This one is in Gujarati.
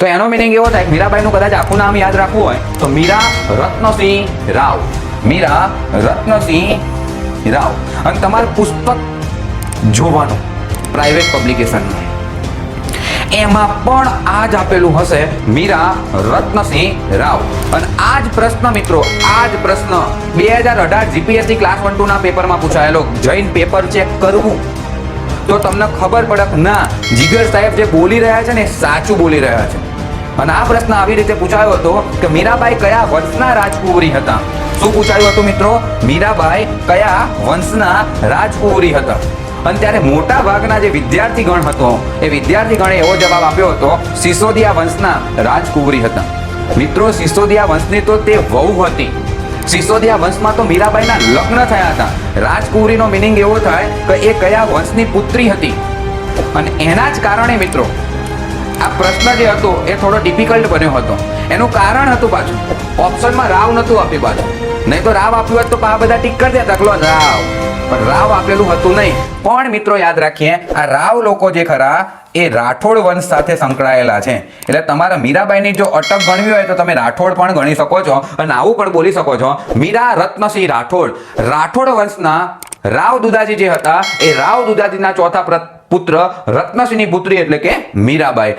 તો એનો મિનિંગ એવો થાય મીરાબાઈનું કદાચ આખું નામ યાદ રાખવું હોય તો મીરા રત્નસિંહ રાવ. મીરા રત્નસિંહ રાવ. અને તમારું પુસ્તક જોવાનું પ્રાઇવેટ પબ્લિકેશનનું એમાં પણ આ જ આપેલું હશે, મીરા રત્નસિંહ રાવ. અને આ જ પ્રશ્ન મિત્રો, આ જ પ્રશ્ન. બે હજાર અઢાર જીપીએસસી ક્લાસ વન ટુ ના પેપરમાં પૂછાયેલો જૈન પેપર ચેક કરવું. તો તમને ખબર પડે ના, જીગર સાહેબ જે બોલી રહ્યા છે ને, સાચું બોલી રહ્યા છે. અને આ પ્રશ્ન આવી રીતે પૂછાયો હતો કે મીરાબાઈ કયા વંશના રાજકુંવરી હતા? શું પૂછાયું હતું મિત્રો? મીરાબાઈ કયા વંશના રાજકુંવરી હતા? અને ત્યારે મોટા ભાગના જે વિદ્યાર્થી ગણ હતો, એ વિદ્યાર્થી ગણે એવો જવાબ આપ્યો હતો, સિસોદિયા વંશના રાજકુંવરી હતા. મિત્રો, સિસોદિયા વંશની તો તે વહુ હતી. સિસોદિયા વંશમાં તો મીરાબાઈના લગ્ન થયા હતા. રાજકુંવરીનો મિનિંગ એવો થાય કે એ કયા વંશની પુત્રી હતી. અને એના જ કારણે મિત્રો આ પ્રશ્ન જે હતો એ થોડો ડિફિકલ્ટ બન્યો હતો. એનું કારણ હતું પાછું. ઓપ્શનમાં રાવ નહોતું આપ્યું પાછું. નહીં તો રાવ આપ્યું હોત તો આ બધા ટીક કરી દેતા. કલો રાવ. પણ રાવ આપેલું હતું નહીં. પણ મિત્રો યાદ રાખીએ, આ રાવ લોકો જે ખરા, એ રાઠોડ વંશ સાથે સંકળાયેલા છે. એટલે તમારા મીરાબાઈની જો અટક ગણવી હોય તો તમે રાઠોડ પણ ગણી શકો છો અને આવું પણ બોલી શકો છો. મીરા રત્નસિંહ રાઠોડ. રાઠોડ વંશના રાવ દુદાજી જે હતા, એ રાવ દુદાજીના ચોથા પુત્ર રત્નસિંહની પુત્રી એટલે કે મીરાબાઈ.